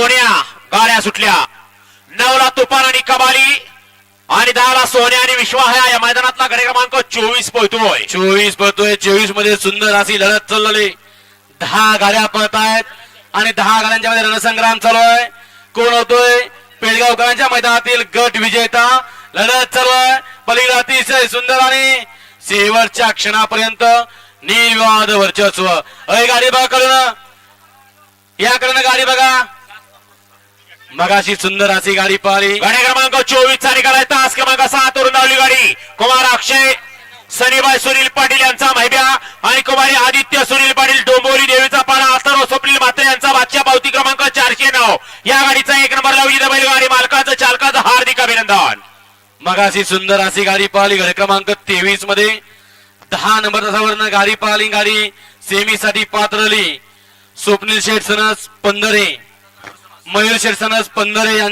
सोन्या गाड्या सुटल्या. नवला तुफान आणि कबाली. आणि दहाला सोन्या आणि विश्वाहा या मैदानातला गडे क्रमांक चोवीस पोहतोय चोवीस पोहतोय चोवीसमध्ये सुंदर अशी लढत चाललेली. दहा गाड्या पळत आहेत. आणि दहा गाड्यांच्या मध्ये रणसंग्राम चालू आहे कोण होतोय? पेडगावकरांच्या मैदानातील गट विजेता. लढत चालू आहे पलीकडे अतिशय सुंदर आणि शेवटच्या क्षणापर्यंत निर्वाद वर्चस्व. अय गाडी बघा करून. याकडनं गाडी बघा. मगाशी सुंदर अशी गाडी पाहिली. गाडी क्रमांक चोवीस चा निघालाय तास क्रमांक सात वरून धावली गाडी. कुमार अक्षय सनीबाई सुनील पाटील यांचा महिब्या आणि कुमारी आदित्य सुनील पाटील डोंबोली देवीचा पाडा. अथर्व स्वप्नील म्हात्रे यांचा बादशा पावती क्रमांक चारशे नऊ. या गाडीचा एक नंबर लावली बैलगाडी. मालकाचं चालकाचं हार्दिक अभिनंदन. मगाशी सुंदर अशी गाडी पाहिली. गाडी क्रमांक तेवीसमध्ये. दहा नंबर तासावरनं गाडी पाहिली. गाडी सेमी साठी पात्रली. स्वप्नील शेठ सनस पंधरे. मयूर शेठ पंधरे यांच्या